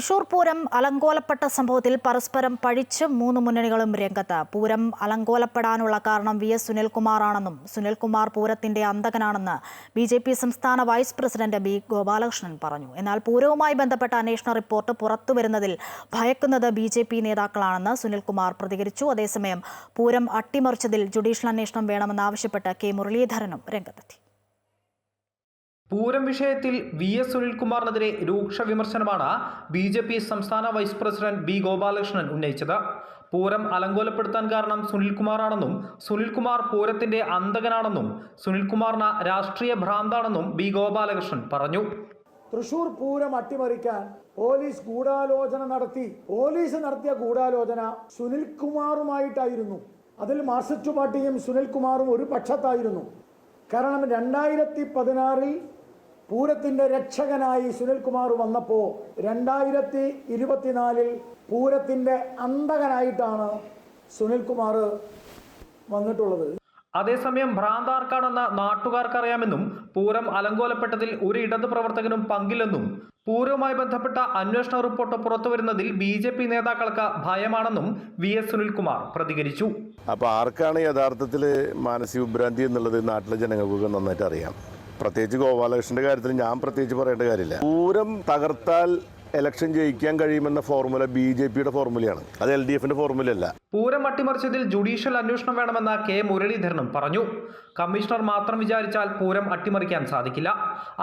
തൃശൂർ പൂരം അലങ്കോലപ്പെട്ട സംഭവത്തിൽ പരസ്പരം പഴിച്ച് മൂന്ന് മുന്നണികളും രംഗത്ത്. പൂരം അലങ്കോലപ്പെടാനുള്ള കാരണം വി എസ് സുനിൽകുമാറാണെന്നും സുനിൽകുമാർ പൂരത്തിന്റെ അന്തകനാണെന്ന് ബി ജെ പി സംസ്ഥാന വൈസ് പ്രസിഡന്റ് ബി ഗോപാലകൃഷ്ണൻ പറഞ്ഞു. എന്നാൽ പൂരവുമായി ബന്ധപ്പെട്ട അന്വേഷണ റിപ്പോർട്ട് പുറത്തുവരുന്നതിൽ ഭയക്കുന്നത് ബി ജെ പി നേതാക്കളാണെന്ന് സുനിൽകുമാർ പ്രതികരിച്ചു. അതേസമയം പൂരം അട്ടിമറിച്ചതിൽ ജുഡീഷ്യൽ അന്വേഷണം വേണമെന്നാവശ്യപ്പെട്ട് കെ മുരളീധരനും രംഗത്തെത്തി. പൂരം വിഷയത്തിൽ വി എസ് സുനിൽകുമാറിനെതിരെ രൂക്ഷ വിമർശനമാണ് ബി ജെ പി സംസ്ഥാന വൈസ് പ്രസിഡന്റ് ബി ഗോപാലകൃഷ്ണൻ ഉന്നയിച്ചത്. പൂരം അലങ്കോലപ്പെടുത്താൻ കാരണം സുനിൽകുമാറാണെന്നും സുനിൽകുമാർ പൂരത്തിന്റെ അന്തകനാണെന്നും സുനിൽകുമാറിന് രാഷ്ട്രീയ ഭ്രാന്താണെന്നും ബി ഗോപാലകൃഷ്ണൻ പറഞ്ഞു. തൃശൂർ പൂരം അട്ടിമറിക്കാൻ പോലീസ് ഗൂഢാലോചന നടത്തി. പോലീസ് നടത്തിയ ഗൂഢാലോചന സുനിൽകുമാറുമായിട്ടായിരുന്നു. അതിൽ മാർസിസ്റ്റ് പാർട്ടിയും സുനിൽകുമാറും ഒരു പക്ഷത്തായിരുന്നു. കാരണം രണ്ടായിരത്തി പതിനാറിൽ പൂരത്തിന്റെ രക്ഷകനായി സുനിൽകുമാർ വന്നപ്പോൾ രണ്ടായിരത്തി ഇരുപത്തിനാലിൽ പൂരത്തിന്റെ അന്തകനായിട്ടാണ് സുനിൽകുമാർ വന്നിട്ടുള്ളത്. അതേസമയം ഭ്രാന്താർക്കാണെന്ന് നാട്ടുകാർക്കറിയാമെന്നും പൂരം അലങ്കോലപ്പെട്ടതിൽ ഒരു ഇടതു പ്രവർത്തകനും പങ്കില്ലെന്നും പൂരവുമായി ബന്ധപ്പെട്ട അന്വേഷണ റിപ്പോർട്ട് പുറത്തുവരുന്നതിൽ ബി ജെ പി നേതാക്കൾക്ക് ഭയമാണെന്നും വി എസ് സുനിൽകുമാർ പ്രതികരിച്ചു. അപ്പോൾ ആർക്കാണ് യഥാർത്ഥത്തിൽ മാനസിക വിഭ്രാന്തി എന്നുള്ളത് നാട്ടിലെ ജനങ്ങൾക്കൊക്കെ നന്നായിട്ട് അറിയാം. പ്രത്യേകിച്ച് ഗോപാലകൃഷ്ണന്റെ കാര്യത്തിൽ ഞാൻ പ്രത്യേകിച്ച് പറയേണ്ട കാര്യമില്ല. പൂരം തകർത്താൽ ഇലക്ഷൻ ജയിക്കാൻ കഴിയുമെന്ന ഫോർമുല ബി ജെ പിയുടെ ഫോർമുലയാണ് അത് എൽ ഡി എഫിന്റെ ഫോർമുലയല്ല പൂരം അട്ടിമറിച്ചതിൽ ജുഡീഷ്യൽ അന്വേഷണം വേണമെന്ന കെ മുരളീധരനും പറഞ്ഞു. കമ്മീഷണർ മാത്രം വിചാരിച്ചാൽ പൂരം അട്ടിമറിക്കാൻ സാധിക്കില്ല.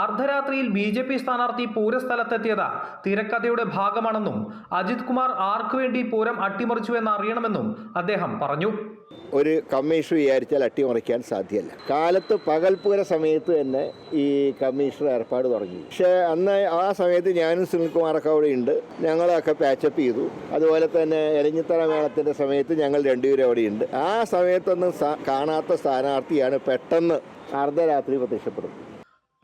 അർദ്ധരാത്രിയിൽ ബി ജെ പി സ്ഥാനാർത്ഥി പൂരസ്ഥലത്തെത്തിയത് തിരക്കഥയുടെ ഭാഗമാണെന്നും അജിത് കുമാർ ആർക്കു വേണ്ടി പൂരം അട്ടിമറിച്ചുവെന്ന് അറിയണമെന്നും അദ്ദേഹം പറഞ്ഞു. ഒരു കമ്മീഷൻ വിചാരിച്ചാൽ അട്ടിമറിക്കാൻ സാധ്യമല്ല കാലത്ത് പകൽപ്പുര സമയത്ത് തന്നെ ഈ കമ്മീഷണർ ഏർപ്പാട് തുടങ്ങി. പക്ഷേ അന്ന് ആ സമയത്ത് ഞാനും സുനിൽകുമാറൊക്കെ അവിടെ ഉണ്ട്. ഞങ്ങളൊക്കെ പാച്ചപ്പ് ചെയ്തു. അതുപോലെ തന്നെ എലഞ്ഞിത്തറ മേളത്തിന്റെ സമയത്ത് ഞങ്ങൾ രണ്ടുപേരും അവിടെ ഉണ്ട്. ആ സമയത്തൊന്നും കാണാത്ത സ്ഥാനാർത്ഥിയാണ് പെട്ടെന്ന് അർദ്ധരാത്രി പ്രത്യക്ഷപ്പെടുന്നത്.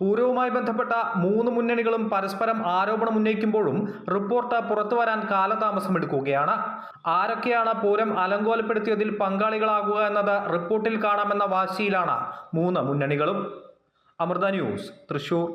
പൂരവുമായി ബന്ധപ്പെട്ട മൂന്ന് മുന്നണികളും പരസ്പരം ആരോപണം ഉന്നയിക്കുമ്പോഴും റിപ്പോർട്ട് പുറത്തുവരാൻ കാലതാമസമെടുക്കുകയാണ് ആരൊക്കെയാണ് പൂരം അലങ്കോലപ്പെടുത്തിയതിൽ പങ്കാളികളാകുക എന്നത് റിപ്പോർട്ടിൽ കാണാമെന്ന വാശിയിലാണ് മൂന്ന് മുന്നണികളും. അമൃത ന്യൂസ് തൃശൂർ.